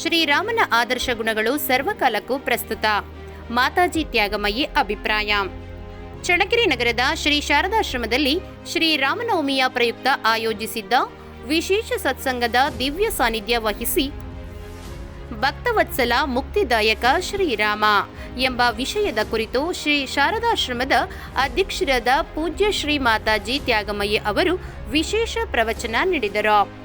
ಶ್ರೀರಾಮನ ಆದರ್ಶ ಗುಣಗಳು ಸರ್ವಕಾಲಕ್ಕೂ ಪ್ರಸ್ತುತ. ಮಾತಾಜಿ ತ್ಯಾಗಮಯಿ ಅಭಿಪ್ರಾಯ. ಚಳ್ಳಕೆರೆ ನಗರದ ಶ್ರೀ ಶಾರದಾಶ್ರಮದಲ್ಲಿ ಶ್ರೀರಾಮನವಮಿಯ ಪ್ರಯುಕ್ತ ಆಯೋಜಿಸಿದ್ದ ವಿಶೇಷ ಸತ್ಸಂಗದ ದಿವ್ಯ ಸಾನ್ನಿಧ್ಯ ವಹಿಸಿ ಭಕ್ತವತ್ಸಲ ಮುಕ್ತಿದಾಯಕ ಶ್ರೀರಾಮ ಎಂಬ ವಿಷಯದ ಕುರಿತು ಶ್ರೀ ಶಾರದಾಶ್ರಮದ ಅಧ್ಯಕ್ಷರಾದ ಪೂಜ್ಯ ಶ್ರೀ ಮಾತಾಜಿ ತ್ಯಾಗಮಯಿ ಅವರು ವಿಶೇಷ ಪ್ರವಚನ ನೀಡಿದರು.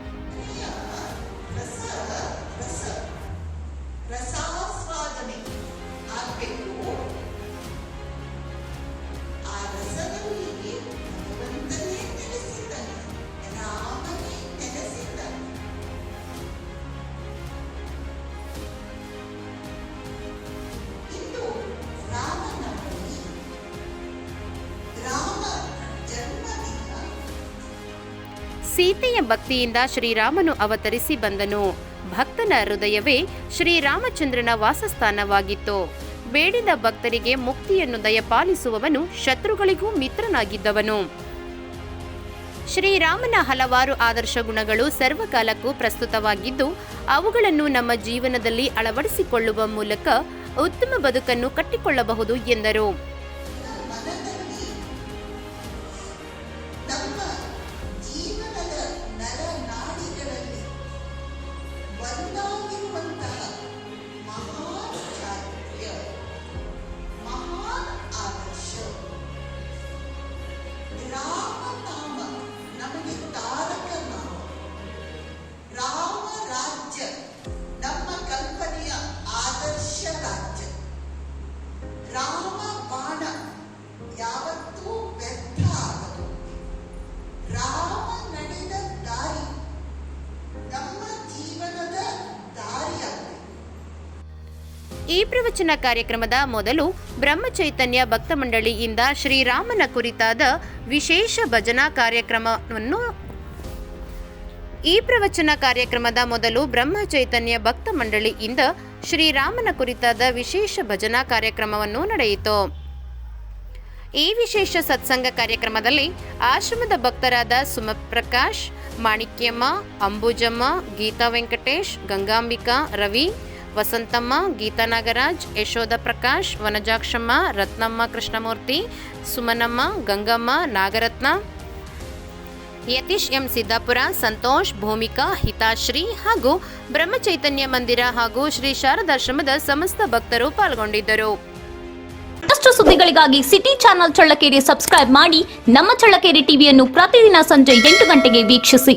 ಸೀತೆಯ ಭಕ್ತಿಯಿಂದ ಶ್ರೀರಾಮನು ಅವತರಿಸಿ ಬಂದನು. ಭಕ್ತನ ಹೃದಯವೇ ಶ್ರೀರಾಮಚಂದ್ರನ ವಾಸಸ್ಥಾನವಾಗಿತ್ತು. ಬೇಡಿದ ಭಕ್ತರಿಗೆ ಮುಕ್ತಿಯನ್ನು ದಯಪಾಲಿಸುವವನು ಶತ್ರುಗಳಿಗೂ ಮಿತ್ರನಾಗಿದ್ದವನು. ಶ್ರೀರಾಮನ ಹಲವಾರು ಆದರ್ಶ ಗುಣಗಳು ಸರ್ವಕಾಲಕ್ಕೂ ಪ್ರಸ್ತುತವಾಗಿದ್ದು, ಅವುಗಳನ್ನು ನಮ್ಮ ಜೀವನದಲ್ಲಿ ಅಳವಡಿಸಿಕೊಳ್ಳುವ ಮೂಲಕ ಉತ್ತಮ ಬದುಕನ್ನು ಕಟ್ಟಿಕೊಳ್ಳಬಹುದು ಎಂದರು. ರಾಮನಾಮ ನಮಗೆ ತಾರಕ ನಾಮ ರಾಮ ರಾಜ್ಯ ನಮ್ಮ ಕಲ್ಪನೆಯ ಆದರ್ಶ ರಾಜ್ಯ ರಾಮ ಬಾಣ ಯಾವತ್ತೂ ಈ ಪ್ರವಚನ ಕಾರ್ಯಕ್ರಮದ ಮೊದಲು ಬ್ರಹ್ಮಚೈತನ್ಯ ಭಕ್ತ ಮಂಡಳಿಯಿಂದ ಶ್ರೀರಾಮನ ಕುರಿತಾದ ವಿಶೇಷ ಭಜನಾ ಕಾರ್ಯಕ್ರಮವನ್ನು ಈ ಪ್ರವಚನ ಕಾರ್ಯಕ್ರಮದ ಮೊದಲು ಬ್ರಹ್ಮಚೈತನ್ಯ ಭಕ್ತ ಮಂಡಳಿಯಿಂದ ಶ್ರೀರಾಮನ ಕುರಿತಾದ ವಿಶೇಷ ಭಜನಾ ಕಾರ್ಯಕ್ರಮವನ್ನು ನಡೆಯಿತು. ಈ ವಿಶೇಷ ಸತ್ಸಂಗ ಕಾರ್ಯಕ್ರಮದಲ್ಲಿ ಆಶ್ರಮದ ಭಕ್ತರಾದ ಸುಮಪ್ರಕಾಶ್, ಮಾಣಿಕ್ಯಮ್ಮ, ಅಂಬುಜಮ್ಮ, ಗೀತಾ ವೆಂಕಟೇಶ್, ಗಂಗಾಂಬಿಕಾ, ರವಿ ವಸಂತಮ್ಮ, ಗೀತಾ ನಾಗರಾಜ್, ಯಶೋಧ ಪ್ರಕಾಶ್, ವನಜಾಕ್ಷಮ್ಮ, ರತ್ನಮ್ಮ ಕೃಷ್ಣಮೂರ್ತಿ, ಸುಮನಮ್ಮ, ಗಂಗಮ್ಮ, ನಾಗರತ್ನ, ಯತೀಶ್ ಎಂ ಸಿದ್ದಾಪುರ, ಸಂತೋಷ್, ಭೂಮಿಕಾ, ಹಿತಾಶ್ರೀ ಹಾಗೂ ಬ್ರಹ್ಮಚೈತನ್ಯ ಮಂದಿರ ಹಾಗೂ ಶ್ರೀ ಶಾರದಾಶ್ರಮದ ಸಮಸ್ತ ಭಕ್ತರು ಪಾಲ್ಗೊಂಡಿದ್ದರು. ಮತ್ತಷ್ಟು ಸುದ್ದಿಗಳಿಗಾಗಿ ಸಿಟಿ ಚಾನೆಲ್ ಚಳ್ಳಕೆರೆ ಸಬ್ಸ್ಕ್ರೈಬ್ ಮಾಡಿ ನಮ್ಮ ಚಳ್ಳಕೆರೆ ಟಿವಿಯನ್ನು ಪ್ರತಿದಿನ ಸಂಜೆ ಎಂಟು ಗಂಟೆಗೆ ವೀಕ್ಷಿಸಿ.